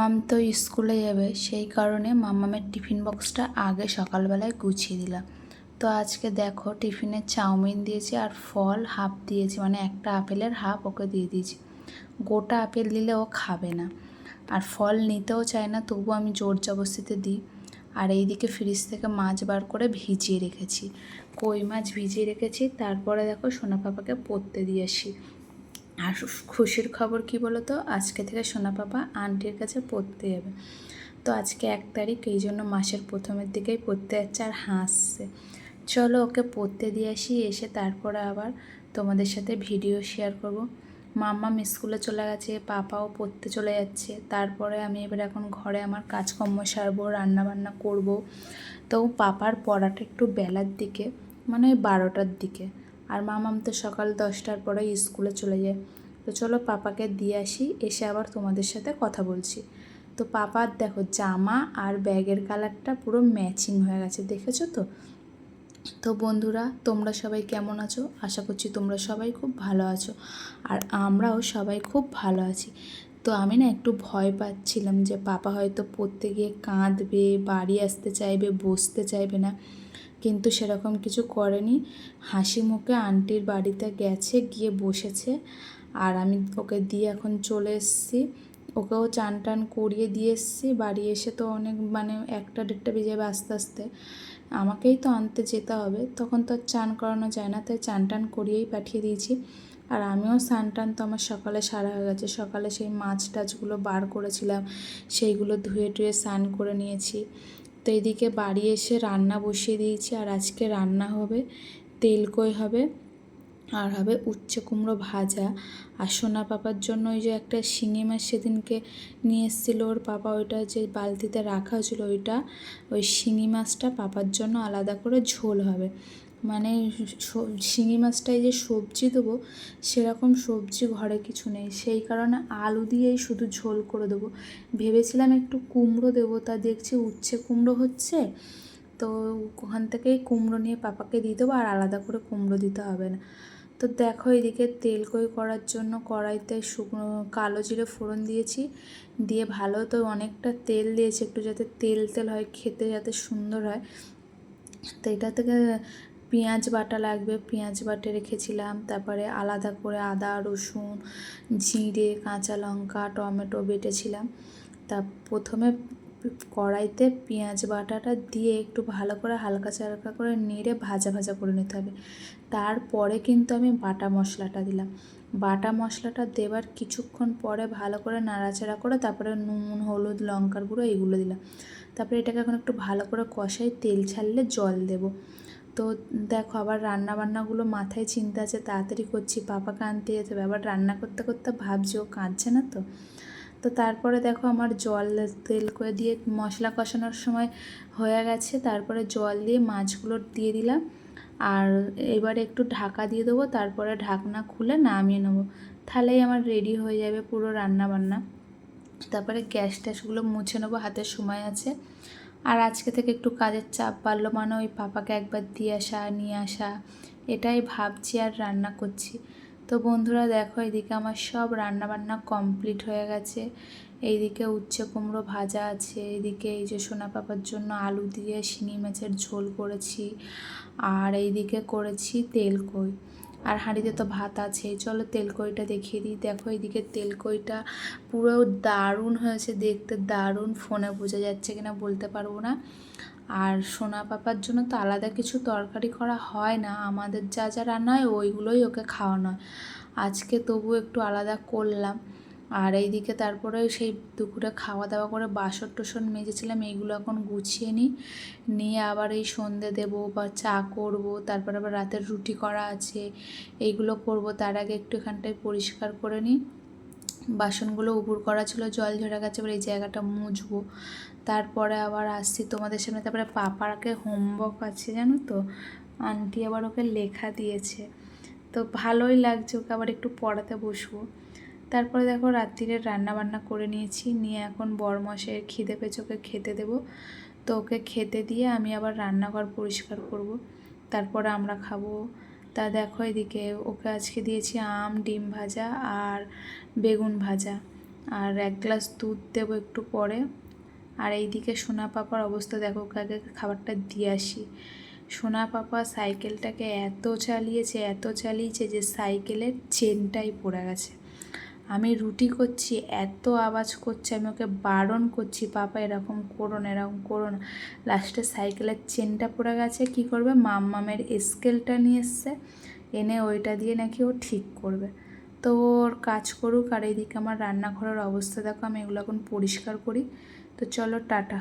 মাম তো স্কুলে যাবে, সেই কারণে মামামের টিফিন বক্সটা আগে সকালবেলায় গুছিয়ে দিলাম। তো আজকে দেখো টিফিনে চাউমিন দিয়েছি আর ফল হাফ দিয়েছি মানে একটা আপেলের হাফ ওকে দিয়ে দিয়েছি। গোটা আপেল দিলে ও খাবে না। আর ফল নিতেও চায় না তবু আমি জোর জবস্তিতে দিই। আর এইদিকে ফ্রিজ থেকে মাছ বার করে ভিজিয়ে রেখেছি। কই মাছ ভিজিয়ে রেখেছি, তারপরে দেখো সোনা পাপাকে পড়তে দিয়ে আসি। আর খুশির খবর কি বলো তো আজকে থেকে সোনা পাপা আন্টির কাছে পড়তে যাবে। তো আজকে এক তারিখ, এই জন্য মাসের প্রথমের দিকেই পড়তে যাচ্ছে আর হাসছে। চলো ওকে পড়তে দিয়ে আসি, এসে তারপরে আবার তোমাদের সাথে ভিডিও শেয়ার করব। মাম্মা স্কুলে চলে গেছে, পাপাও পড়তে চলে যাচ্ছে। তারপরে আমি এবার এখন ঘরে আমার কাজকর্ম সারবো, রান্নাবান্না করব। তো পাপার পড়াটা একটু বেলার দিকে মানে ওই বারোটার দিকে। আর মামাম তো সকাল দশটার পরে স্কুলে চলে যায়। তো চলো পাপাকে দিয়ে আসি, এসে আবার তোমাদের সাথে কথা বলছি। তো পাপার দেখো জামা আর ব্যাগের কালারটা পুরো ম্যাচিং হয়ে গেছে, দেখেছ তো? তো বন্ধুরা, তোমরা সবাই কেমন আছো? আশা করছি তোমরা সবাই খুব ভালো আছো আর আমরাও সবাই খুব ভালো আছি। তো আমি না একটু ভয় পাচ্ছিলাম যে পাপা হয়তো পড়তে গিয়ে কাঁদবে, বাড়ি আসতে চাইবে, বসতে চাইবে না। কিন্তু সেরকম কিছু করেনি। হাসি মুখে আন্টির বাড়িতে গেছে, গিয়ে বসেছে। আর আমি ওকে দিয়ে এখন চলে এসেছি। ওকেও চান টান করিয়ে দিয়ে এসেছি। বাড়ি এসে তো অনেক মানে একটা দেড়টা বেজে যাবে আস্তে আস্তে। আমাকেই তো আনতে যেতে হবে। তখন তো আর চান করানো যায় না, তাই চান টান করিয়েই পাঠিয়ে দিয়েছি। আর আমিও স্নান টান তো আমার সকালে সারা হয়ে গেছে। সকালে সেই মাছ টাছগুলো বার করেছিলাম, সেইগুলো ধুয়ে টুয়ে স্নান করে নিয়েছি। তো এদিকে বাড়ি এসে রান্না বসিয়ে দিয়েছি। আর আজকে রান্না হবে তেলকই হবে আর হবে উচ্ছে কুমড়ো ভাজা। আর সোনা পাপার জন্য ওই যে একটা শিঙি মাছ সেদিনকে নিয়ে এসেছিল। ওর পাপা ওইটা যে বালতিতে রাখা হয়েছিল ওইটা, ওই শিঙি মাছটা পাপার জন্য আলাদা করে ঝোল হবে। মানে শিঙি মাছটায় যে সবজি দেবো, সেরকম সবজি ঘরে কিছু নেই। সেই কারণে আলু দিয়েই শুধু ঝোল করে দেবো। ভেবেছিলাম একটু কুমড়ো দেবো, তা দেখছি উচ্ছে কুমড়ো হচ্ছে, তো ওখান থেকেই কুমড়ো নিয়ে পাপাকে দিয়ে দেবো, আর আলাদা করে কুমড়ো দিতে হবে না। তো দেখো এদিকে তেল কই করার জন্য কড়াইতে শুকনো কালো জিরে ফোড়ন দিয়েছি, দিয়ে ভালো তো অনেকটা তেল দিয়েছি, একটু যাতে তেল তেল হয়, খেতে যাতে সুন্দর হয়। তো এটা থেকে পেঁয়াজ বাটা লাগবে, পেঁয়াজ বাটে রেখেছিলাম, তারপরে আলাদা করে আদা, রসুন, জিরে, কাঁচা লঙ্কা, টমেটো বেটেছিলাম। তা প্রথমে কড়াইতে পেঁয়াজ বাটাটা দিয়ে একটু ভালো করে হালকা চালকা করে নেড়ে ভাজা ভাজা করে নিতে হবে। তারপরে কিন্তু আমি বাটা মশলাটা দিলাম। বাটা মশলাটা দেবার কিছুক্ষণ পরে ভালো করে নাড়াচাড়া করে তারপরে নুন, হলুদ, লঙ্কার গুঁড়ো এইগুলো দিলাম। তারপরে এটাকে এখন একটু ভালো করে কষাই তেল ছাড়লে জল দেবো। তো দেখো আবার রান্না বান্নাগুলো মাথায় চিন্তা আছে, তাড়াতাড়ি করছি, পাপা কাঁদতে যেতে হবে। আবার রান্না করতে করতে ভাবছি ও কাঁদছে না তো। তো তারপরে দেখো আমার জল তেল করে দিয়ে মশলা কষানোর সময় হয়ে গেছে। তারপরে জল দিয়ে মাছগুলো দিয়ে দিলাম। আর এবারে একটু ঢাকা দিয়ে দেবো, তারপরে ঢাকনা খুলে নামিয়ে নেব। তাহলেই আমার রেডি হয়ে যাবে পুরো রান্না বান্না তারপরে গ্যাস ট্যাসগুলো মুছে নেব হাতের সময় আছে। আর আজকে থেকে একটু কাজের চাপ বাড়লো মানে ওই পাপাকে একবার দিয়ে আসা, নিয়ে আসা, এটাই ভাবছি আর রান্না করছি। তো বন্ধুরা দেখো, এদিকে আমার সব রান্না বান্না কমপ্লিট হয়ে গেছে। এইদিকে উচ্ছে কুমড়ো ভাজা আছে, এইদিকে এই যে সোনা পাপার জন্য আলু দিয়ে শিঙি মাছের ঝোল করেছি, আর এইদিকে করেছি তেলকই আর হাঁড়িতে তো ভাত আছে চলো তেলকইটা দেখিয়ে দিই। দেখো এইদিকে তেলকইটা পুরো দারুণ হয়েছে। দেখতে দারুণ। ফোনে বোঝা যাচ্ছে কিনা বলতে পারব না। আর সোনা পাপার জন্য তো আলাদা কিছু তরকারি করা হয় না। আমাদের যা যা রান্না হয় ওইগুলোই ওকে খাওয়ানো হয়। আজকে তবু একটু আলাদা করলাম। আর এইদিকে তারপরে সেই দুপুরে খাওয়া দাওয়া করে বাসন টোসন মেজেছিলাম, এইগুলো এখন গুছিয়ে নিই। নিয়ে আবার এই সন্ধে দেব বা চা করব, তারপর আবার রাতের রুটি করা আছে, এইগুলো করব। তার আগে একটু এখানটায় পরিষ্কার করে নিই। বাসনগুলো উপুর করা ছিল, জল ঝরে গেছে এবার এই জায়গাটা মুছবো। তারপরে আবার আসছি তোমাদের সামনে, তারপরে পাপাকে হোমওয়ার্ক আছে জানো তো? আন্টি আবার ওকে লেখা দিয়েছে। তো ভালোই লাগছে, ওকে আবার একটু পড়াতে বসবো। তারপরে দেখো রাত্রিরে রান্না বান্না করে নিয়েছি। নিয়ে এখন বরমশের খিদে পেয়েছে, ওকে খেতে দেবো। তো ওকে খেতে দিয়ে আমি আবার রান্নাঘর পরিষ্কার করব। তারপরে আমরা খাব। তা দেখো এদিকে ওকে আজকে দিয়েছি আম, ডিম ভাজা আর বেগুন ভাজা। আর এক গ্লাস দুধ দেবো একটু পরে। আর এইদিকে সোনা পাপার অবস্থা দেখো, ওকে আগে খাবারটা দিয়ে আসি। সোনা পাপা সাইকেলটাকে এত চালিয়েছে এত চালিয়েছে যে সাইকেলের চেনটাই পড়ে গেছে। আমি রুটি করছি, এত আওয়াজ করছে, আমি ওকে বারণ করছি পাপা এরকম করো না, এরকম করো না। লাস্টে সাইকেলের চেনটা পড়ে গেছে, কি করবে? মাম্মামের স্কেলটা নিয়ে এসছে, এনে ওইটা দিয়ে নাকি ও ঠিক করবে। তো ওর কাজ করুক, আর এইদিকে আমার রান্নাঘরের অবস্থা দেখো, আমি এগুলো এখন পরিষ্কার করি। তো চলো, টাটা।